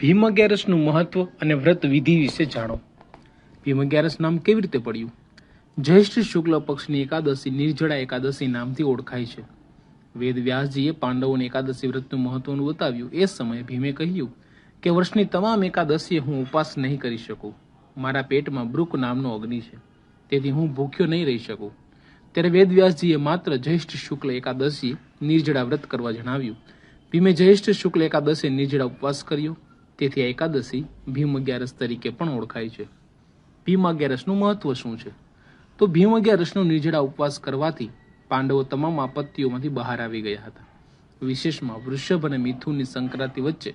ભીમ અગિયારસનું મહત્વ અને વ્રત વિધિ વિશે જાણો. ભીમ અગિયારસ નામ કેવી રીતે પડ્યું? જ્યેષ્ઠ શુક્લ પક્ષની એકાદશી નિર્જળા એકાદશી નામથી ઓળખાય છે. વેદ વ્યાસજીએ પાંડવોને એકાદશી વ્રતનું મહત્વનું બતાવ્યું. એ સમયે ભીમે કહ્યું કે, વર્ષની તમામ એકાદશીએ હું ઉપવાસ નહીં કરી શકું. મારા પેટમાં બ્રુક નામનો અગ્નિ છે. તેથી હું ભૂખ્યો નહીં રહી શકું. ત્યારે વેદવ્યાસજીએ માત્ર જ્યેષ્ઠ શુક્લ એકાદશી નિર્જળા વ્રત કરવા જણાવ્યું. ભીમે જ્યેષ્ઠ શુક્લ એકાદશી નિર્જળા ઉપવાસ કર્યો. તેથી આ એકાદશી ભીમ અગિયારસ તરીકે પણ ઓળખાય છે. ભીમ અગિયારસનું મહત્વ શું છે? તો ભીમ અગિયારસનો નિર્જળા ઉપવાસ કરવાથી પાંડવો તમામ આપત્તિઓમાંથી બહાર આવી ગયા હતા. વિશેષમાં વૃષભ અને મિથુનની સંક્રાંતિ વચ્ચે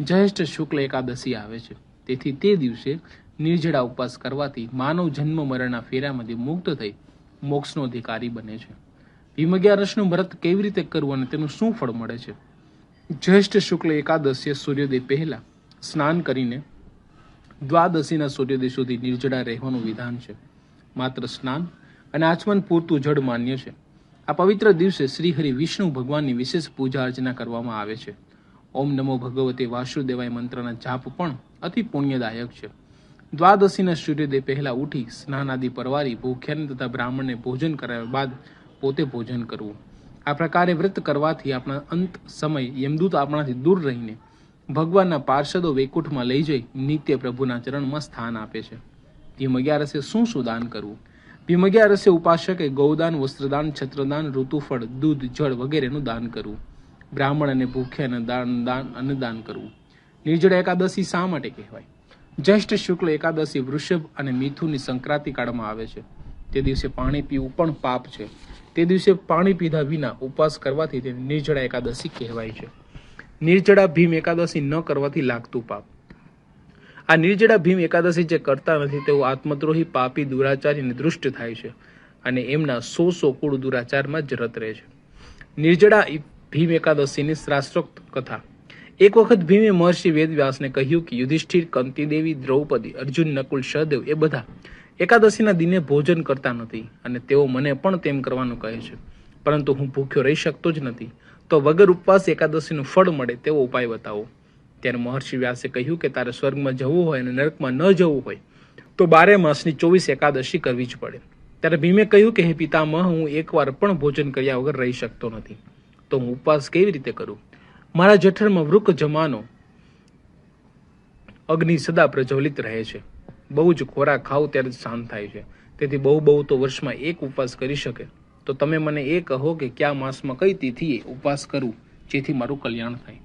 જ્યેષ્ઠ શુક્લ એકાદશી આવે છે. તેથી તે દિવસે નિર્જળા ઉપવાસ કરવાથી માનવ જન્મ મરણના ફેરામાંથી મુક્ત થઈ મોક્ષનો અધિકારી બને છે. ભીમ અગિયારસનું વ્રત કેવી રીતે કરવું અને તેનું શું ફળ મળે છે? જ્યેષ્ઠ શુક્લ એકાદશીએ સૂર્યોદય પહેલા સ્નાન કરીને દ્વાદશીના સૂર્યોદય સુધી નિર્જળા રહેવાનું વિધાન છે. માત્ર સ્નાન અને આચમન પૂરતું જળ માન્ય છે. આ પવિત્ર દિવસે શ્રી હરિ વિષ્ણુ ભગવાનની વિશેષ પૂજા અર્ચના કરવામાં આવે છે. ઓમ નમો ભગવતે વાસુદેવાય મંત્રના જાપ પણ અતિ પુણ્યદાયક છે. દ્વાદશીના સૂર્યોદય પહેલા ઉઠી સ્નાન આદિ પરવારી ભૂખ્યાને તથા બ્રાહ્મણને ભોજન કરાવ્યા બાદ પોતે ભોજન કરવું. આ પ્રકારે વ્રત કરવાથી આપણા અંત સમય યમદૂત આપણાથી દૂર રહીને ભગવાનના પાર્ષદો વૈકુંઠમાં લઈ જઈ નિત્ય પ્રભુના ચરણમાં સ્થાન આપે છે. ભીમ અગિયારસે શું શું દાન કરવું? ભીમ અગિયારસે ઉપાસકે ગૌદાન, વસ્ત્રદાન, છત્રદાન, ઋતુફળ, દૂધ, જળ વગેરેનું દાન કરવું. બ્રાહ્મણ અને ભૂખ્યાને દાન દાન, અન્નદાન કરવું. નિર્જળ એકાદશી શા માટે કહેવાય? જ્યેષ્ઠ શુક્લ એકાદશી વૃષભ અને મીથુની સંક્રાંતિ કાળમાં આવે છે. તે દિવસે પાણી પીવું પણ પાપ છે. તે દિવસે પાણી પીધા વિના ઉપવાસ કરવાથી તે નિર્જળા એકાદશી કહેવાય છે. નિર્જળા ભીમ એકાદશી ન કરવાથી લાગતું પાપ. આ નિર્જળા ભીમ એકાદશી જે કરતા નથી, તેઓ આત્મદ્રોહી પાપી દુરાચારી અને દૃષ્ટ થાય છે અને એમના સો સો કુળ દુરાચારમાં જ રત રહે છે. નિર્જળા ભીમ એકાદશીની શાસ્ત્રોક્ત કથા. એક વખત ભીમે મહર્ષિ વેદવ્યાસને કહ્યું કે યુધિષ્ઠિર, કંતિદેવી, દ્રૌપદી, અર્જુન, નકુલ, સહદેવ એ બધા એકાદશીના દિને ભોજન કરતા નથી અને તેઓ મને પણ તેમ કરવાનું કહે છે. પરંતુ હું ભૂખ્યો રહી શકતો જ નથી. તો વગર ઉપવાસ એકાદશીનું ફળ મળે તેવો ઉપાય બતાવો. ત્યારે મહર્ષિ વ્યાસે કહ્યું કે તારે સ્વર્ગમાં જવું હોય અને નરકમાં ન જવું હોય, તો બારે માસની ચોવીસ એકાદશી કરવી જ પડે. ત્યારે ભીમે કહ્યું કે, હે પિતામહ, હું એકવાર પણ ભોજન કર્યા વગર રહી શકતો નથી. તો હું ઉપવાસ કેવી રીતે કરું? મારા જઠરમાં વૃક જમાનો અગ્નિ સદા પ્રજ્વલિત રહે છે. બહુ જ ખોરાક ખાવ ત્યારે જ શાંત થાય છે. તેથી બહુ બહુ તો વર્ષમાં એક ઉપવાસ કરી શકે. તો તમે મને એ કહો કે કયા માસમાં કઈ તિથિએ ઉપવાસ કરવું જેથી મારું કલ્યાણ થાય.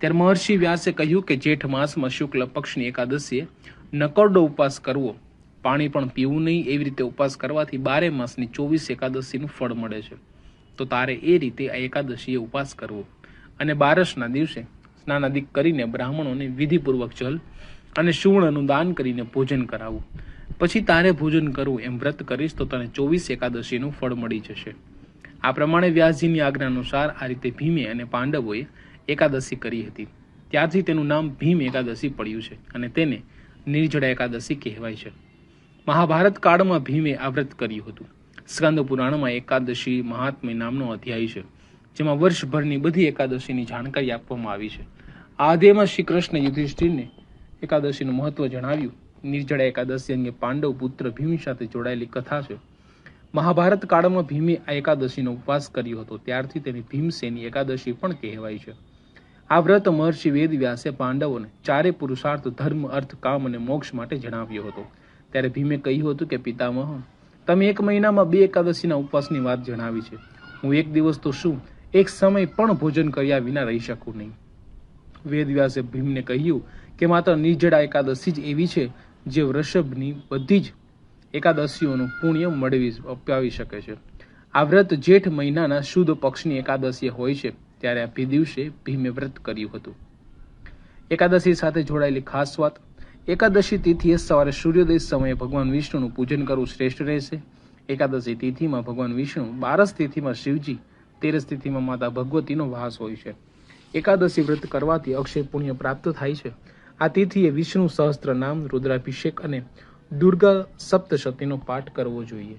ત્યારે મહર્ષિ વ્યાસે કહ્યું કે જેઠ માસમાં શુક્લ પક્ષની એકાદશીએ નકરડો ઉપવાસ કરવો. પાણી પણ પીવું નહીં એવી રીતે ઉપવાસ કરવાથી બારે માસની ચોવીસ એકાદશીનું ફળ મળે છે. તો તારે એ રીતે આ એકાદશીએ ઉપવાસ કરવો. અને બારસના દિવસે સ્નાનાદિક કરીને બ્રાહ્મણોને વિધિપૂર્વક જલ અને સુવર્ણનું દાન કરીને ભોજન કરાવવું પછી તારે ભોજન કરવું, એમ વ્રત કરીશ તો તને ચોવીસ એકાદશીનું ફળ મળી જશે. આ પ્રમાણે વ્યાસજીની આજ્ઞા અનુસાર આ રીતે ભીમે અને પાંડવોએ એકાદશી કરી હતી. ત્યારથી તેનું નામ ભીમ એકાદશી પડ્યું છે અને તેને નિર્જળા એકાદશી કહેવાય છે. મહાભારત કાળમાં ભીમે આ વ્રત કર્યું હતું. સ્કંદ પુરાણમાં એકાદશી મહાત્મ્ય નામનો અધ્યાય છે, જેમાં વર્ષભરની બધી એકાદશીની જાણકારી આપવામાં આવી છે. આ અધ્યાયમાં શ્રી કૃષ્ણ યુધિષ્ઠિરને એકાદશીનું મહત્વ જણાવ્યું. નિર્જળા એકાદશી અંગે પાંડવ પુત્ર ભીમ સાથે જોડાયેલી કથા છે. મહાભારત કાળમાં ભીમે આ એકાદશીનો ઉપવાસ કર્યો હતો. ત્યારથી તેને ભીમસેની એકાદશી પણ કહેવાય છે. આ વ્રત મહર્ષિ વેદવ્યાસે પાંડવોને ચારે પુરુષાર્થ, ધર્મ, અર્થ, કામ અને મોક્ષ માટે જણાવ્યો હતો. ત્યારે ભીમે કહ્યું હતું કે, પિતામહ, તમે એક મહિનામાં બે એકાદશીના ઉપવાસની વાત જણાવી છે. હું એક દિવસ તો શું, એક સમય પણ ભોજન કર્યા વિના રહી શકું નહીં. વેદવ્યાસે ભીમને કહ્યું કે, માત્ર નિર્જળા એકાદશી જ એવી છે જે વૃષભની બધી જ એકાદશીઓનું પુણ્ય મળવી અપાવી શકે છે. આ વ્રત જેઠ મહિનાના શુદ્ધ પક્ષની એકાદશી હોય છે, ત્યારે આ દિવસે ભીમે વ્રત કર્યું હતું. એકાદશી સાથે જોડાયેલી ખાસ વાત, એકાદશી તિથિએ સવારે સૂર્યોદય સમયે ભગવાન વિષ્ણુનું પૂજન કરવું શ્રેષ્ઠ રહેશે. એકાદશી તિથિમાં ભગવાન વિષ્ણુ બારસ તિથિમાં શિવજી, તેરસ તિથિમાં માતા ભગવતીનો વાસ હોય છે. એકાદશી વ્રત કરવાથી અક્ષય પુણ્ય પ્રાપ્ત થાય છે. આ તિથિએ વિષ્ણુ સહસ્ત્ર નામ રુદ્રાભિષેક અને દુર્ગા સપ્તશતીનો પાઠ કરવો જોઈએ.